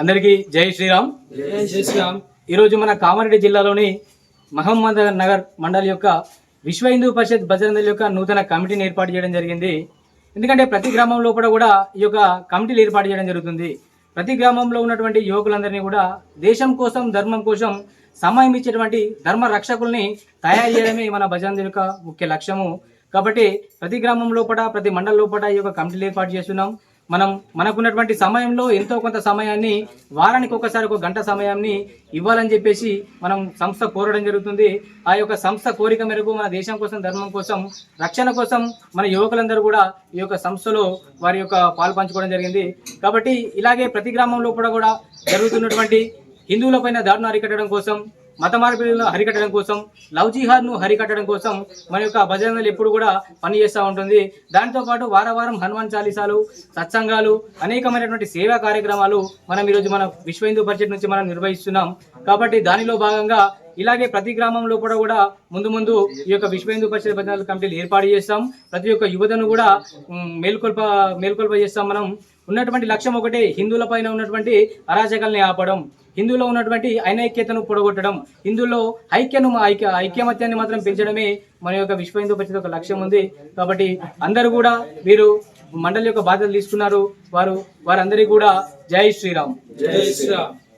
అందరికీ జై శ్రీరామ్. జై శ్రీరామ్. ఈరోజు మన కామారెడ్డి జిల్లాలోని మహమ్మద్ నగర్ మండలి యొక్క విశ్వ హిందూ పరిషత్ భజరందల్ యొక్క నూతన కమిటీని ఏర్పాటు చేయడం జరిగింది. ఎందుకంటే ప్రతి గ్రామం లోపల కూడా ఈ యొక్క కమిటీలు ఏర్పాటు చేయడం జరుగుతుంది. ప్రతి గ్రామంలో ఉన్నటువంటి యువకులందరినీ కూడా దేశం కోసం ధర్మం కోసం సమయం ఇచ్చేటువంటి ధర్మ రక్షకుల్ని తయారు చేయడమే మన భజరందల్ యొక్క ముఖ్య లక్ష్యము. కాబట్టి ప్రతి గ్రామం లోపల ప్రతి మండలం లోపల ఈ యొక్క కమిటీలు ఏర్పాటు చేస్తున్నాం. మనం మనకున్నటువంటి సమయంలో ఎంతో కొంత సమయాన్ని వారానికి ఒకసారి ఒక గంట సమయాన్ని ఇవ్వాలని చెప్పేసి మనం సంస్థ కోరడం జరుగుతుంది. ఆ యొక్క సంస్థ కోరిక మేరకు మన దేశం కోసం ధర్మం కోసం రక్షణ కోసం మన యువకులందరూ కూడా ఈ యొక్క సంస్థలో వారి యొక్క పాలు పంచుకోవడం జరిగింది. కాబట్టి ఇలాగే ప్రతి గ్రామంలో కూడా కూడా జరుగుతున్నటువంటి హిందువులపైన దాడును అరికట్టడం కోసం మత మార్పిడులను హరికట్టడం కోసం లవ్ జిహాద్ను హరికట్టడం కోసం మన యొక్క భజనలు ఎప్పుడు కూడా పనిచేస్తూ ఉంటుంది. దాంతో పాటు వారం వారం హనుమాన్ చాలీసాలు సత్సంగాలు అనేకమైనటువంటి సేవా కార్యక్రమాలు మనం ఈరోజు మన విశ్వ హిందూ పరిషత్ నుంచి మనం నిర్వహిస్తున్నాం. కాబట్టి దానిలో భాగంగా ఇలాగే ప్రతి గ్రామంలో కూడా కూడా ముందు ముందు ఈ యొక్క విశ్వ హిందూ పరిషత్ భజనల కమిటీలు ఏర్పాటు చేస్తాం. ప్రతి ఒక్క యువతను కూడా మేల్కొల్ప మేల్కొల్ప చేస్తాం మనం. ఉన్నటువంటి లక్ష్యం ఒకటే హిందువుల పైన ఉన్నటువంటి అరాచకాలని ఆపడం. హిందువులో ఉన్నటువంటి అనైక్యతను పొడగొట్టడం. హిందువుల్లో ఐక్యను ఐక్య ఐక్యమత్యాన్ని మాత్రం పెంచడమే మన యొక్క విశ్వ హిందూ పరిషత్ ఒక లక్ష్యం ఉంది. కాబట్టి అందరూ కూడా వీరు మండలి యొక్క బాధ్యతలు తీసుకున్నారు. వారు వారందరికీ కూడా జై శ్రీరామ్. జై శ్రీరామ్.